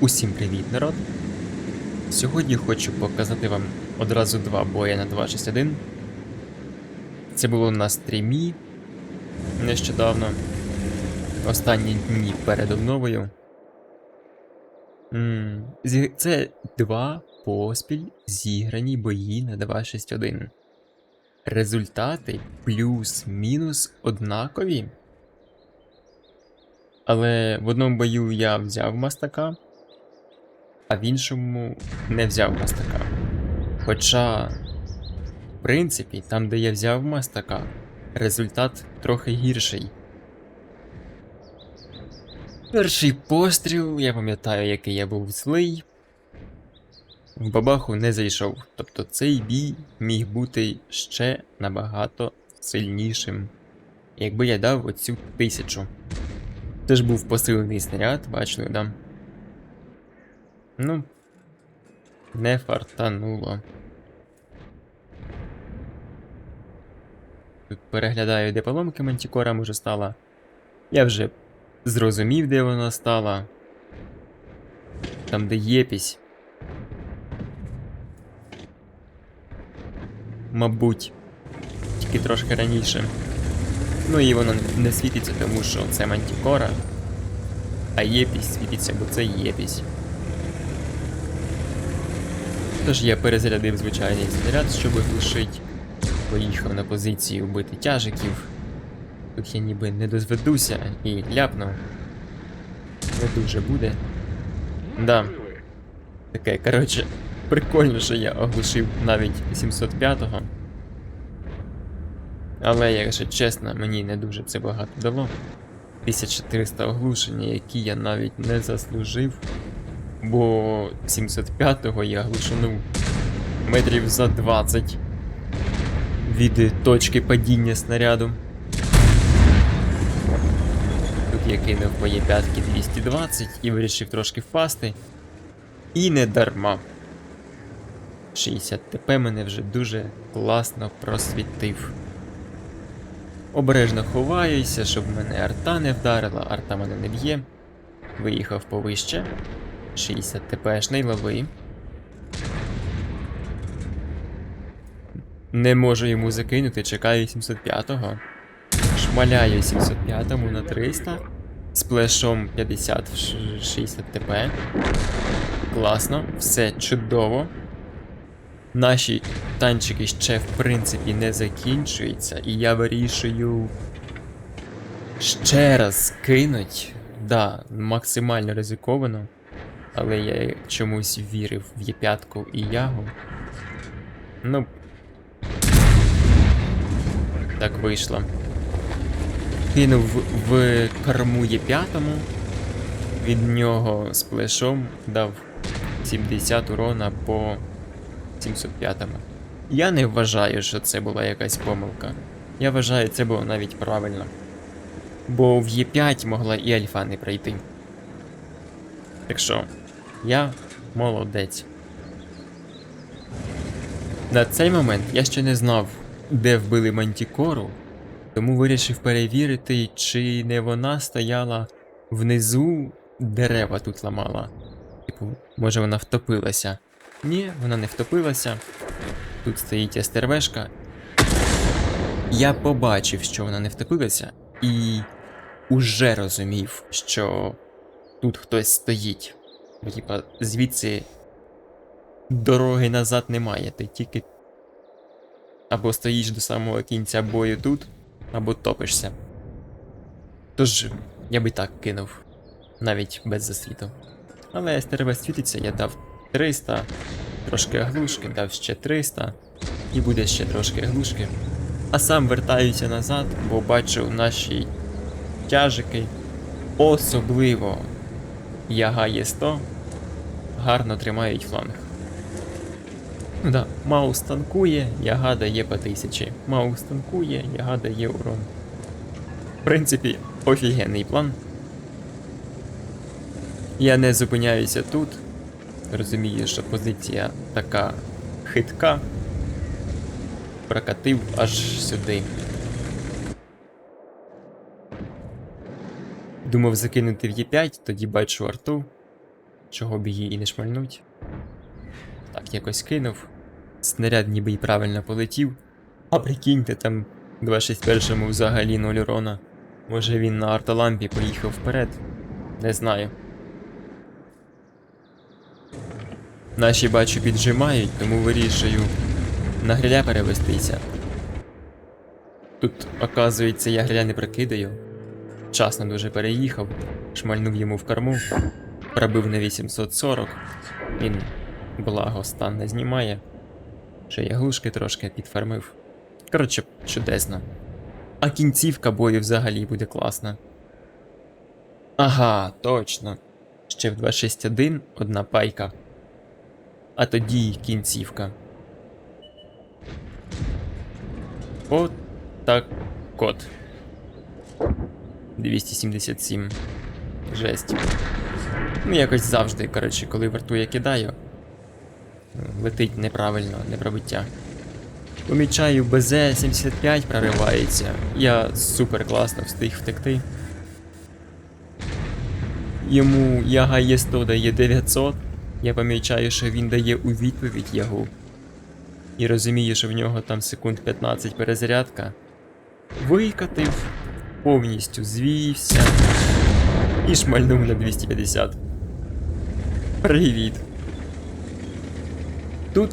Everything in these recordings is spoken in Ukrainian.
Усім привіт, народ! Сьогодні хочу показати вам одразу два бої на 2.6.1. Це було на стрімі нещодавно. Останні дні перед обновою. Це два поспіль зіграні бої на 2.6.1. Результати плюс-мінус однакові. Але в одному бою я взяв мастака, а в іншому не взяв мастака. Хоча, в принципі, там, де я взяв мастака, результат трохи гірший. Перший постріл, я пам'ятаю, який я був злий. В бабаху не зайшов. Тобто цей бій міг бути ще набагато сильнішим, якби я дав оцю тисячу. Це ж був посилений снаряд, бачили, да? Ну, не фартануло. Переглядаю, де поломки мантікора може стала. Я вже зрозумів, де вона стала. Там, де єпісь. Мабуть, тільки трошки раніше. Ну і воно не світиться, тому що це мантікора. А єпісь світиться, бо це єпісь. Тож я перезарядив звичайний снаряд, щоб глушить. Поїхав на позицію бити тяжиків. Тут я ніби не дозведуся і ляпнув. Не дуже буде. Да. Таке, коротше, прикольно, що я оглушив навіть 705-го. Але, якщо чесно, мені не дуже це багато дало. 1400 оглушення, які я навіть не заслужив. Бо 705-го я глушанув метрів за 20 від точки падіння снаряду. Тут я кинув мої п'ятки 220 і вирішив трошки впасти. І не дарма. 60 ТП мене вже дуже класно просвітив. Обережно ховаюся, щоб мене арта не вдарила, арта мене не б'є. Виїхав повище. 60 ТПшний лови. Не можу йому закинути, чекаю 705-го. Шмаляю 705-му на 300. З плешом 50 в 60 ТП. Класно, все чудово. Наші танчики ще в принципі не закінчуються, і я вирішую ще раз кинуть. Да, максимально ризиковано. Але я чомусь вірив в Є5 і Ягу. Ну. Так вийшло. Кинув в корму Є5. Від нього з плешом дав 70 урона по 705-му. Я не вважаю, що це була якась помилка. Я вважаю, це було навіть правильно. Бо в Є5 могла і альфа не пройти. Так що, я молодець. На цей момент я ще не знав, де вбили мантікору, тому вирішив перевірити, чи не вона стояла внизу дерева тут ламала. Типу, може вона втопилася. Ні, вона не втопилася. Тут стоїть стервешка. Я побачив, що вона не втопилася, і уже розумів, що тут хтось стоїть. Бо, типа, звідси дороги назад немає. Ти тільки або стоїш до самого кінця бою тут, або топишся. Тож, я би так кинув, навіть без засвіту. Але СТРВ світиться, я дав 300, трошки оглушки, дав ще 300, і буде ще трошки оглушки. А сам вертаюся назад, бо бачу наші тяжики, особливо Яга Є100, гарно тримають фланг. Ну да, Маус танкує, яга дає по 1000. Маус танкує, яга дає урон. В принципі, офігенний план. Я не зупиняюся тут. Розумію, що позиція така хитка. Прокатив аж сюди. Думав закинути в Є5, тоді бачу арту. Чого б її і не шмальнуть. Так, якось кинув. Снаряд ніби й правильно полетів. А прикиньте, там 261 взагалі 0 урона. Може він на артолампі поїхав вперед. Не знаю. Наші бачу піджимають, тому вирішую на гриля перевестися. Тут, оказується, я гриля не прикидаю. Вчасно дуже переїхав, шмальнув йому в корму, пробив на 840. Він, благо, стан не знімає. Ще я глушки трошки підфармив. Коротше, чудесно. А кінцівка бою взагалі буде класна. Ага, точно. Ще в 261 одна пайка. А тоді кінцівка. От так код. 277. Жесть. Ну, якось завжди, коротше, коли варту я кидаю. Летить неправильно, непробиття. Помічаю, БЗ-75 проривається. Я супер класно встиг втекти. Йому яга Є100 дає 900. Я помічаю, що він дає у відповідь ягу. І розумію, що в нього там секунд 15 перезарядка. Викатив, повністю звівся і шмальнув на 250. Привіт. Тут,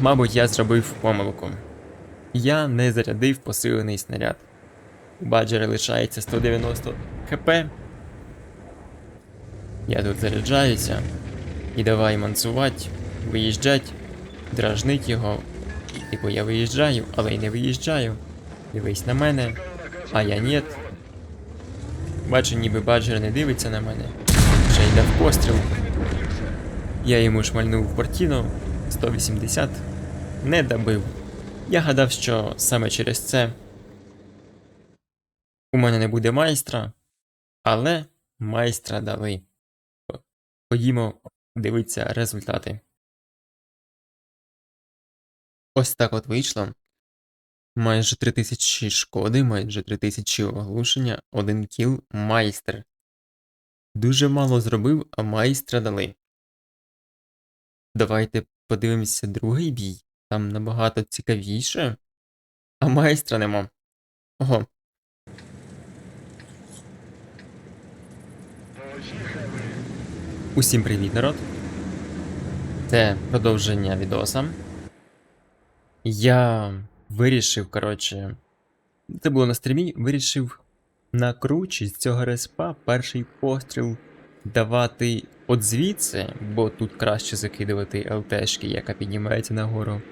мабуть, я зробив помилку. Я не зарядив посилений снаряд. У баджера лишається 190 хп. Я тут заряджаюся. І давай мансувати, виїжджать, дражнить його. Типу я виїжджаю, але й не виїжджаю. Дивись на мене, а я нет. Бачу, ніби баджер не дивиться на мене. Вже йде в постріл. Я йому шмальнув в портіно 180. Не добив. Я гадав, що саме через це у мене не буде майстра, але майстра дали. Ходімо дивитися результати. Ось так от вийшло. Майже 3000 шкоди, майже 3000 оглушення, один кіл майстер. Дуже мало зробив, а майстра дали. Давайте подивимося другий бій. Там набагато цікавіше. А майстра нема. Ого. Усім привіт, народ. Це продовження відоса. Я вирішив, коротше. Це було на стрімі, вирішив на кручі з цього респа перший постріл давати от звідси, бо тут краще закидувати ЛТшки, яка піднімається нагору.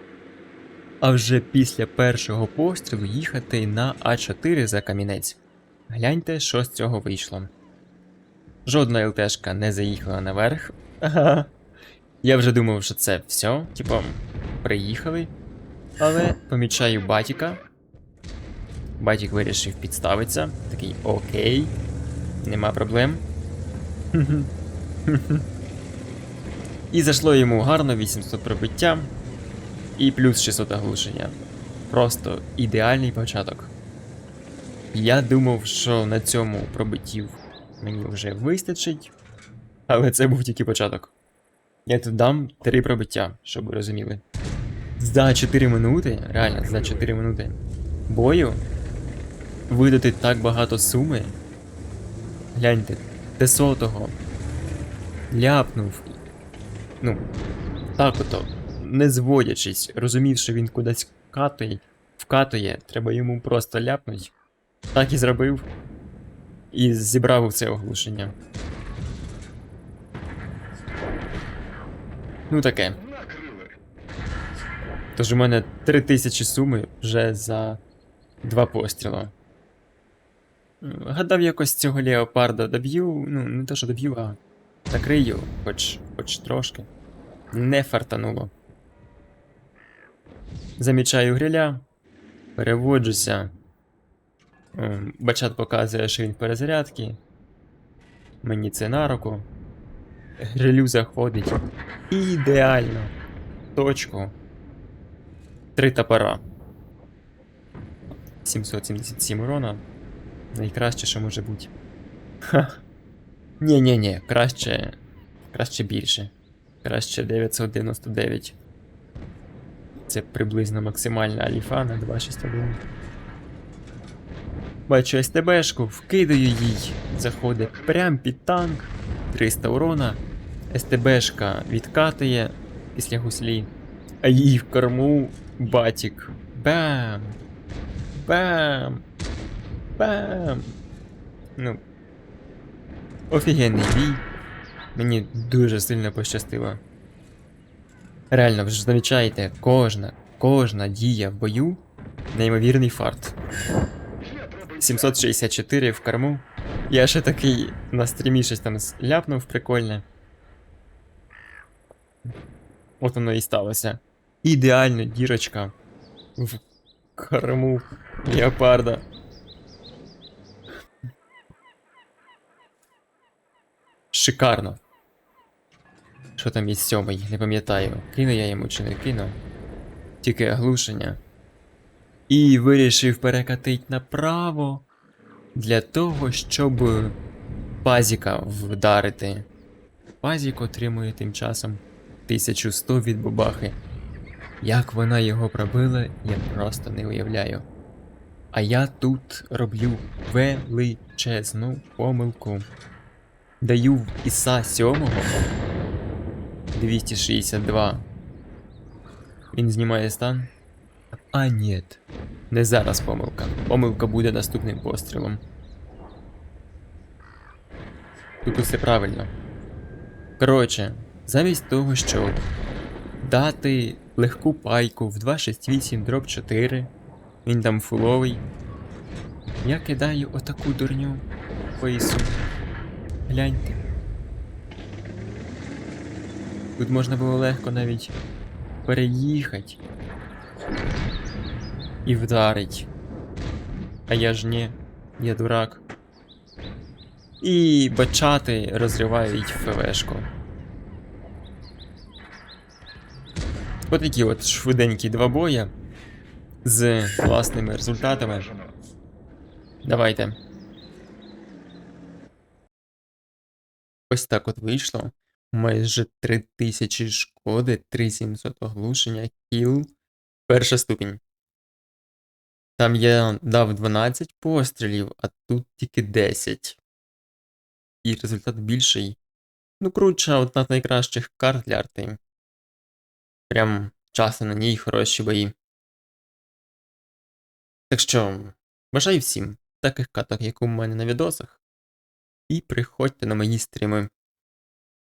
А вже після першого пострілу їхати на А4 за камінець. Гляньте, що з цього вийшло. Жодна ЛТшка не заїхала наверх. Ага. Я вже думав, що це все. Типа, приїхали. Але помічаю батіка. Батік вирішив підставитися. Такий окей. Нема проблем. І зайшло йому гарно 800 пробиття. І плюс 600 оглушення. Просто ідеальний початок. Я думав, що на цьому пробиттів мені вже вистачить. Але це був тільки початок. Я тут дам 3 пробиття, щоб ви розуміли. За 4 минути, реально, за 4 минути бою видати так багато суми. Гляньте, де сотого ляпнув. Ну, так ото, не зводячись, розумів, що він кудись вкатує, вкатує, треба йому просто ляпнуть. Так і зробив. І зібрав це оглушення. Ну таке. Тож у мене 3000 суми вже за два постріла. Гадав, якось цього леопарда доб'ю. Ну, не те, що доб'ю, а закрию, хоч, хоч трошки. Не фартануло. Замічаю гриля, переводжуся. Ем, Бачат показує, що він в перезарядці. Мені це на руку. Грилю заходить. Ідеально. Точку. Три топора. 777 урона. Найкраще, що може бути. Ха. Ні-ні-ні, краще. Краще більше. Краще 999. Це приблизно максимальна аліфа на 261. Бачу СТБшку, вкидаю їй. Заходить прям під танк. 300 урона. СТБшка відкатує після гуслі. А їй в корму батік. Бам! Бам! Бам! Ну. Офігенний бій. Мені дуже сильно пощастило. Реально, ви ж замічаєте, кожна, кожна дія в бою неймовірний фарт. 764 в корму. Я ще такий на стрімі щось там ляпнув прикольне. От воно і сталося. Ідеально дірочка в корму леопарда. Шикарно. Що там із сьомий, не пам'ятаю, кину я йому чи не кину. Тільки оглушення. І вирішив перекатить направо для того, щоб пазіка вдарити. Пазік отримує тим часом 1100 від бабахи. Як вона його пробила, я просто не уявляю. А я тут роблю величезну помилку. Даю в Іса 7 262. Він знімає стан. А ні. Не зараз помилка. Помилка буде наступним пострілом. Тут усе правильно. Коротше, замість того, щоб дати легку пайку в 268 дроп 4, він там фуловий. Я кидаю отаку дурню поясу. Гляньте. Тут можна було легко навіть переїхати і вдарить. А я ж не, я дурак. І бачати розривають ФВшку. Отакі от швиденькі два боя з власними результатами. Давайте. Ось так от вийшло. Майже 3000 шкоди, 3700 оглушення, кіл. Перша ступінь. Там я дав 12 пострілів, а тут тільки 10. І результат більший. Ну, круче, одна з найкращих карт для арти. Прям часто на ній хороші бої. Так що, бажаю всім таких каток, як у мене на відосах. І приходьте на мої стріми.